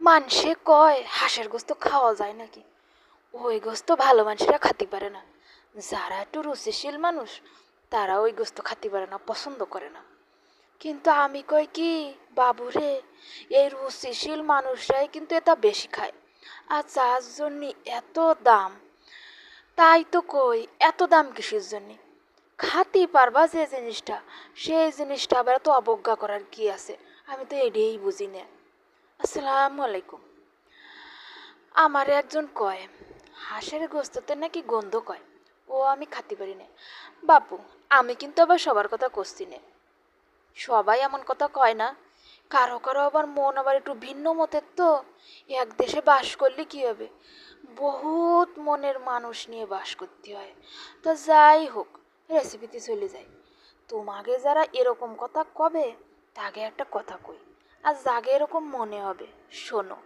মানুষে কয়, হাঁসের গোস্ত খাওয়া যায় নাকি? ওই গোস্ত ভালো মানুষেরা খাতে পারে না। যারা একটু রুচিশীল মানুষ, তারা ওই গোস্ত খাতে পারে না, পছন্দ করে না। কিন্তু আমি কই কি বাবুরে এই রুচিশীল মানুষরাই কিন্তু এটা বেশি খায়। আর যার জন্য এত দাম, তাই তো কই এত দাম কিসের জন্য? খাতে পারবা যে জিনিসটা, সেই জিনিসটা আবার এত অবজ্ঞা করার কি আছে? আমি তো এটাই বুঝি না। আসসালামু আলাইকুম। আমার একজন কয়, হাঁসের গোস্ততে নাকি গন্ধ কয়? ও আমি খাতে পারি না। বাপু, আমি কিন্তু আবার সবার কথা করছি না। সবাই এমন কথা কয় না। কারও কারও আবার মন আবার একটু ভিন্ন মতের তো। এক দেশে বাস করলে কি হবে? বহুত মনের মানুষ নিয়ে বাস করতে হয়। তো যাই হোক রেসিপিতে চলে যাই। তোমাকে যারা এরকম কথা কবে, তাকে একটা কথা কই। আর যাকে এরকম মনে হবে। শোনো,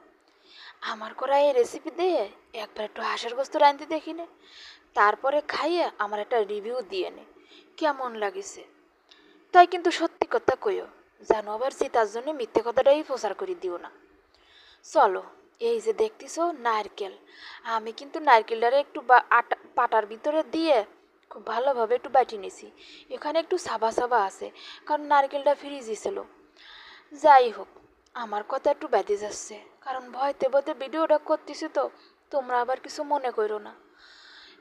আমার করা এই রেসিপি দিয়ে একবার একটু হাঁসের গোস্ত রাঁধতে দেখি নে। তারপরে খাইয়ে আমার একটা রিভিউ দিয়ে নে। কেমন লাগিছে? তাই কিন্তু সত্যি কথা কইও জানো আবার তার জন্য মিথ্যে কথাটাই প্রচার করে দিও না। চলো, এই যে দেখতেছো নারকেল, আমি কিন্তু নারকেলটারে একটু আটা, পাটার ভিতরে দিয়ে খুব ভালোভাবে একটু বাটি নিছি। এখানে একটু সাবা সাবা আছে, কারণ নারকেলটা ফ্রিজই ছিল। যাই হোক আমার কথা একটু বেঁধে যাচ্ছে। কারণ ভয়তে ভয়তে ভিডিওটা করতেছি তো, তোমরা আবার কিছু মনে করো না।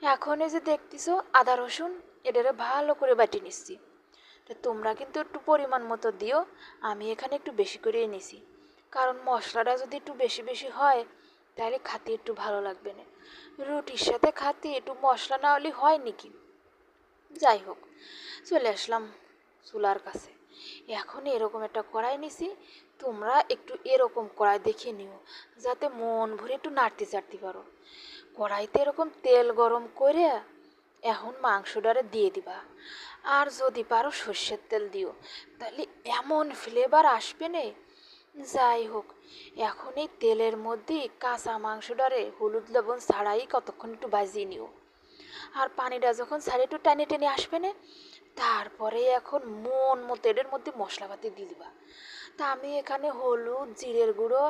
এখন এই যে দেখতেছো, আদা রসুন, এটারে ভালো করে বাটি নিচ্ছি। তো তোমরা কিন্তু একটু পরিমাণ মতো দিও, আমি এখানে একটু বেশি করে নিছি। কারণ মশলাটা যদি একটু বেশি বেশি হয়, তাহলে খাতে একটু ভালো লাগবে না। রুটির সাথে খাতে একটু মশলা না হলে হয় নাকি? যাই হোক, চলে আসলাম চুলার কাছে। এখন এরকম একটা কড়াই নিছি, তোমরা একটু এরকম কড়াই দেখে নিও, যাতে মন ভরে একটু নাড়তে চাড়তে পারো। কড়াইতে এরকম তেল গরম করে এখন মাংসটারে দিয়ে দিবা। আর যদি পারো সর্ষের তেল দিও, তাহলে এমন ফ্লেভার আসবে না। যাই হোক, এখন এই তেলের মধ্যে কাঁচা মাংসটারে হলুদ লবণ ছাড়াই কতক্ষণ একটু বাজিয়ে নিও। আর পানিটা যখন সাইডে একটু টেনে টেনে আসবে না তারপরে এখন মন মতো এটার মধ্যে মশলাপাতি দিয়ে দিবা। তা আমি এখানে হলুদ, জিরের গুঁড়ো,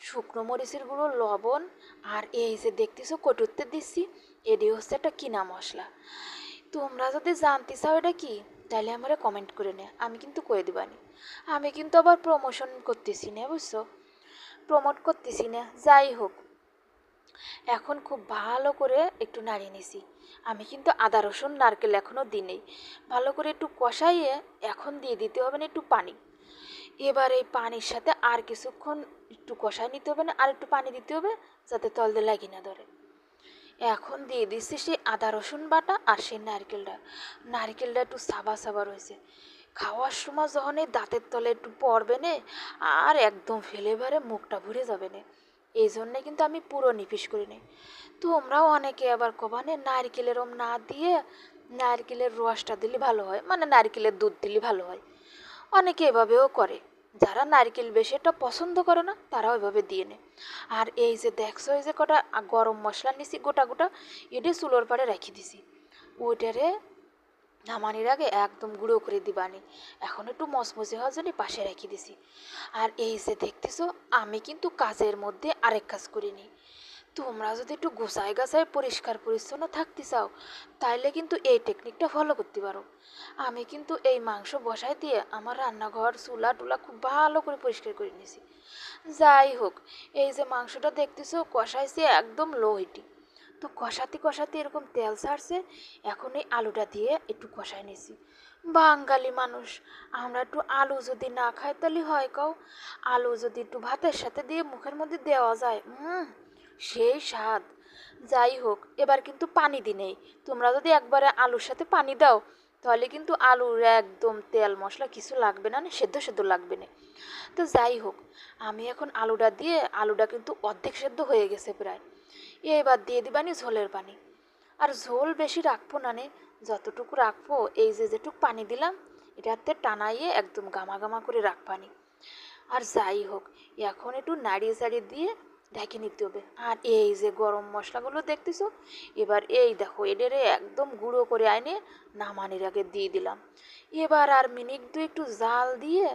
শুকনো মরিচের গুঁড়ো, লবণ আর এই যে দেখতেছো কটুরতে দিচ্ছি, এটি হচ্ছে একটা কিনা মশলা। তোমরা যদি জানতে চাও এটা কি, তাহলে আমারে কমেন্ট করে নে, আমি কিন্তু করে দিবানি। আমি কিন্তু আবার প্রমোশন করতেছি না, বুঝছ? প্রমোট করতেছি না, যাই হোক। এখন খুব ভালো করে একটু নাড়িয়ে নিছি। আমি কিন্তু আদা, রসুন, নারকেল এখনও দিই ভালো করে একটু কষাইয়ে এখন দিয়ে দিতে হবে না একটু পানি। এবার এই পানির সাথে আর কিছুক্ষণ একটু কষাই নিতে হবে না, আর একটু পানি দিতে হবে যাতে তলদে লাগি না ধরে। এখন দিয়ে দিচ্ছি সেই আদা, রসুন বাটা আর সেই নারকেলটা। নারকেলটা একটু সাবা সাবা রয়েছে। খাওয়ার সময় যখন এই দাঁতের তলে একটু পড়বে নে, আর একদম ফেলে বারে মুখটা ভরে যাবে না। এই জন্যে কিন্তু আমি পুরো নিপিস করি নি তোমরাও অনেকে আবার কবানে নারকেলের ওম না দিয়ে নারকেলের রসটা দিলে ভালো হয় মানে নারকেলের দুধ দিলে ভালো হয়। অনেকে এভাবেও করে, যারা নারকেল বেশি একটা পছন্দ করে না তারা ওইভাবে দিয়ে নেয়। আর এই যে দেখছ, এই যে কটা গরম মশলা নিছি গোটা গোটা, এটি চুলোর পাড়ে রেখে দিছি। ওইটারে নামানির আগে একদম গুঁড়ো করে দিবানি। এখন একটু মচমচে হওয়ার জন্য পাশে রেখে দিছি। আর এই যে দেখতেছো, আমি কিন্তু কাজের মধ্যে আরেক কাজ করিনি। তোমরা যদি একটু গোছায় গাছায় পরিষ্কার পরিচ্ছন্ন থাকতে চাও, তাইলে কিন্তু এই টেকনিকটা ফলো করতে পারো। আমি কিন্তু এই মাংস বসাই দিয়ে আমার রান্নাঘর, চুলা টুলা খুব ভালো করে পরিষ্কার করে নিয়েছি যাই হোক, এই যে মাংসটা দেখতেছো, কষাইছে একদম লো হিটি তো কষাতে কষাতে এরকম তেল ছাড়ছে, এখন এই আলুটা দিয়ে একটু কষাই নিছি। বাঙালি মানুষ, আমরা একটু আলু যদি না খাই তাহলে হয় কাও? আলু যদি একটু ভাতের সাথে দিয়ে মুখের মধ্যে দেওয়া যায়, হুম, সেই স্বাদ। যাই হোক, এবার কিন্তু পানি দি নেই। তোমরা যদি একবারে আলুর সাথে পানি দাও, তাহলে কিন্তু আলুর একদম তেল মশলা কিছু লাগবে না, সেদ্ধ সেদ্ধ লাগবে না। তো যাই হোক, আমি এখন আলুটা দিয়ে, আলুটা কিন্তু অর্ধেক সেদ্ধ হয়ে গেছে প্রায়। এবার দিয়ে দিবানি ঝোলের পানি। আর ঝোল বেশি রাখব না নে, যতটুকু রাখব, এই যে যেটুকু পানি দিলাম, এটাতে টানাইয়ে একদম গামা গামা করে রাখবানি আর যাই হোক, এখন একটু নাড়িয়ে চাড়িয়ে দিয়ে ঢেকে নিতে হবে। আর এই যে গরম মশলাগুলো দেখতেছো, এবার এই দেখো এটারে একদম গুঁড়ো করে আইনে নামানির আগে দিয়ে দিলাম। এবার আর মিনিট দু একটু জাল দিয়ে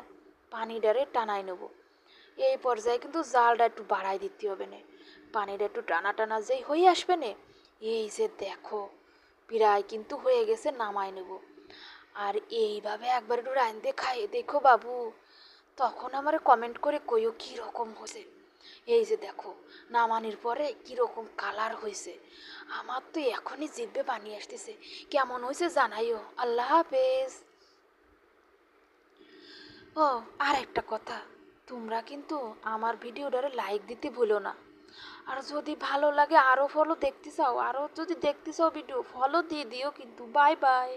পানিটারে টানাই নেব। এই পর্যায়ে কিন্তু জালটা একটু বাড়াই দিতে হবে না। পানিটা একটু টানা টানা যেই হয়ে আসবে না, এই যে দেখো, প্রায় কিন্তু হয়ে গেছে নামাই নেব। আর এইভাবে একবার একটু রাঁধতে খাইয়ে দেখো বাবু, তখন আমার কমেন্ট করে কইও কী রকম হয়েছে। এই যে দেখো, নামানির পরে কীরকম কালার হয়েছে। আমার তো এখনই জিভে বানিয়ে আসতেছে। কেমন হয়েছে জানাইও। আল্লাহ হাফেজ। ও আর একটা কথা, তোমরা কিন্তু আমার ভিডিওটারে লাইক দিতে ভুলো না। আর যদি ভালো লাগে আরও ফলো দেখতে চাও আরও যদি দেখতে চাও ভিডিও ফলো দিয়ে দিও কিন্তু। Bye bye